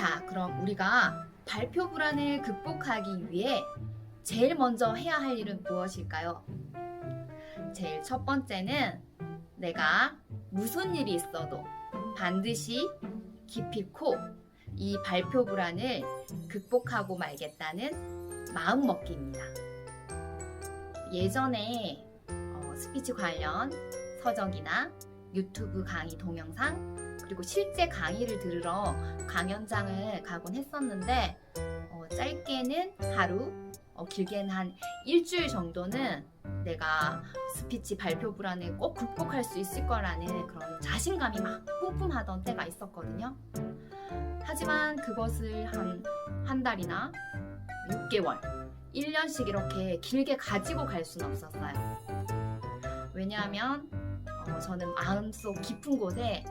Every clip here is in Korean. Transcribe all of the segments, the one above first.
자, 그럼 우리가 발표 불안을 극복하기 위해 제일 먼저 해야 할 일은 무엇일까요? 제일 첫 번째는 내가 무슨 일이 있어도 반드시 기필코 이 발표 불안을 극복하고 말겠다는 마음 먹기입니다. 예전에 어, 스피치 관련 서적이나 유튜브 강의 동영상 그리고 실제 강의를 들으러 강연장을 가곤 했었는데 어, 짧게는 하루 어, 길게는 한 일주일 정도는 내가 스피치 발표 불안을 꼭 극복할 수 있을 거라는 그런 자신감이 막 뿜뿜하던 때가 있었거든요. 하지만 그것을 한 한 달이나 6개월, 1년씩 이렇게 길게 가지고 갈 수는 없었어요. 왜냐하면 어, 저는 마음속 깊은 곳에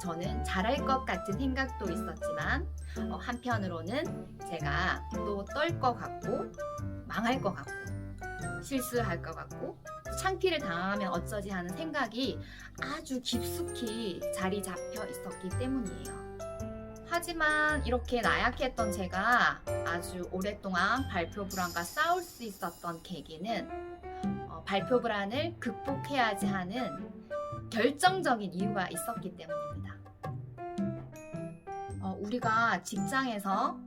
저는 잘할 것 같은 생각도 있었지만 어, 한편으로는 제가 또 떨 것 같고 망할 것 같고 실수할 것 같고 창피를 당하면 어쩌지 하는 생각이 아주 깊숙이 자리 잡혀 있었기 때문이에요. 하지만 이렇게 나약했던 제가 아주 오랫동안 발표 불안과 싸울 수 있었던 계기는 어, 발표 불안을 극복해야지 하는 결정적인 이유가 있었기 때문입니다. 어, 우리가 직장에서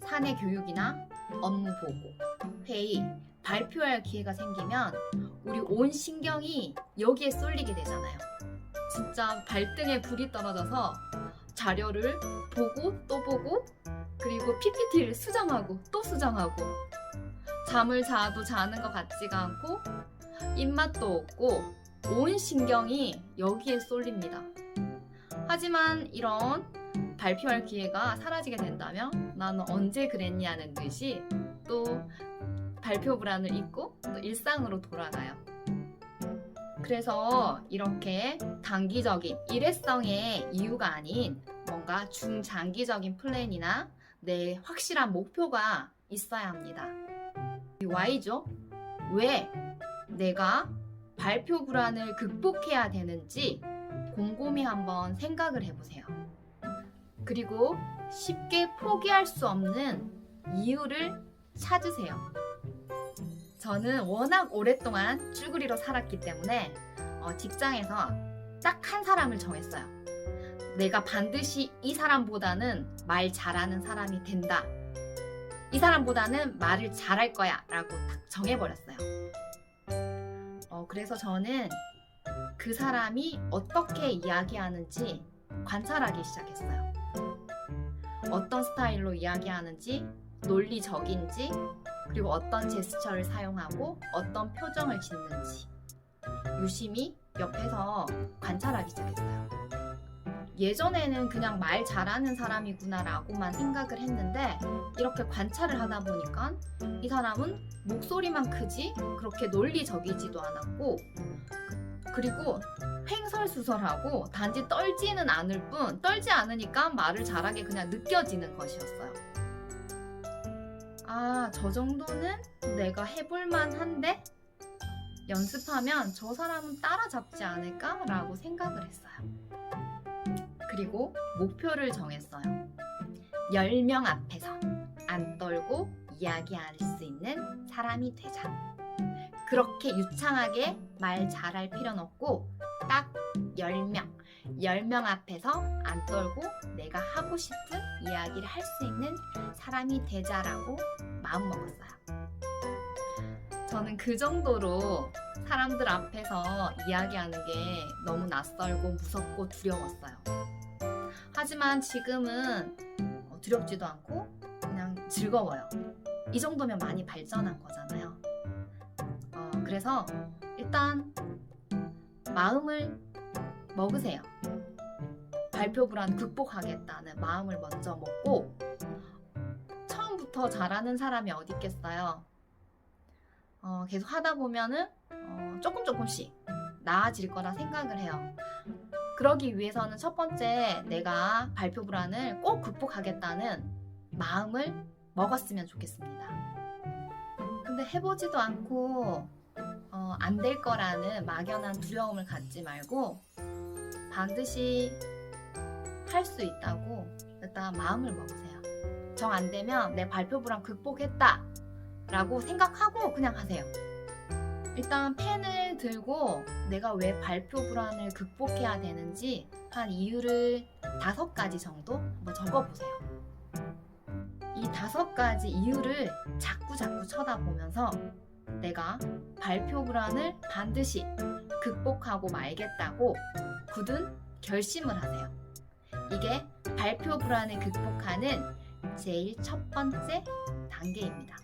사내 교육이나 업무 보고, 회의, 발표할 기회가 생기면 우리 온 신경이 여기에 쏠리게 되잖아요. 진짜 발등에 불이 떨어져서 자료를 보고 또 보고 그리고 PPT를 수정하고 또 수정하고 잠을 자도 자는 것 같지가 않고 입맛도 없고 온 신경이 여기에 쏠립니다. 하지만 이런 발표할 기회가 사라지게 된다면 나는 언제 그랬냐는 듯이 또 발표 불안을 잊고 또 일상으로 돌아가요. 그래서 이렇게 단기적인 일회성의 이유가 아닌 뭔가 중장기적인 플랜이나 내 확실한 목표가 있어야 합니다. 이 Y죠? 왜 내가 발표 불안을 극복해야 되는지 곰곰이 한번 생각을 해보세요. 그리고 쉽게 포기할 수 없는 이유를 찾으세요. 저는 워낙 오랫동안 쭈그리로 살았기 때문에 어, 직장에서 딱 한 사람을 정했어요. 내가 반드시 이 사람보다는 말 잘하는 사람이 된다. 이 사람보다는 말을 잘할 거야. 라고 딱 정해버렸어요. 어, 그래서 저는 그 사람이 어떻게 이야기하는지 관찰하기 시작했어요. 어떤 스타일로 이야기하는지, 논리적인지, 그리고 어떤 제스처를 사용하고 어떤 표정을 짓는지 유심히 옆에서 관찰하기 시작했어요. 예전에는 그냥 말 잘하는 사람이구나라고만 생각을 했는데 이렇게 관찰을 하다 보니까 이 사람은 목소리만 크지 그렇게 논리적이지도 않았고 그리고 횡설수설하고 단지 떨지는 않을 뿐 떨지 않으니까 말을 잘하게 그냥 느껴지는 것이었어요. 아, 저 정도는 내가 해볼만 한데? 연습하면 저 사람은 따라잡지 않을까라고 생각을 했어요. 그리고 목표를 정했어요. 10명 앞에서 안 떨고 이야기할 수 있는 사람이 되자. 그렇게 유창하게 말 잘할 필요는 없고 딱 10명, 10명 앞에서 안 떨고 내가 하고 싶은 이야기를 할 수 있는 사람이 되자라고 마음 먹었어요. 저는 그 정도로 사람들 앞에서 이야기하는 게 너무 낯설고 무섭고 두려웠어요. 하지만 지금은 어, 두렵지도 않고 그냥 즐거워요. 이 정도면 많이 발전한 거잖아요. 어, 그래서 일단 마음을 먹으세요. 발표 불안 극복하겠다는 마음을 먼저 먹고 처음부터 잘하는 사람이 어디 있겠어요. 어, 계속 하다 보면은 어, 조금 조금씩 나아질 거라 생각을 해요. 그러기 위해서는 첫 번째 내가 발표 불안을 꼭 극복하겠다는 마음을 먹었으면 좋겠습니다. 근데 해보지도 않고 어, 안될 거라는 막연한 두려움을 갖지 말고 반드시 할 수 있다고 일단 마음을 먹으세요. 정 안 되면 내 발표 불안 극복했다 라고 생각하고 그냥 하세요. 일단 펜을 들고 내가 왜 발표 불안을 극복해야 되는지 한 이유를 다섯 가지 정도 한번 적어보세요. 이 다섯 가지 이유를 자꾸 자꾸 쳐다보면서 내가 발표 불안을 반드시 극복하고 말겠다고 굳은 결심을 하세요. 이게 발표 불안을 극복하는 제일 첫 번째 단계입니다.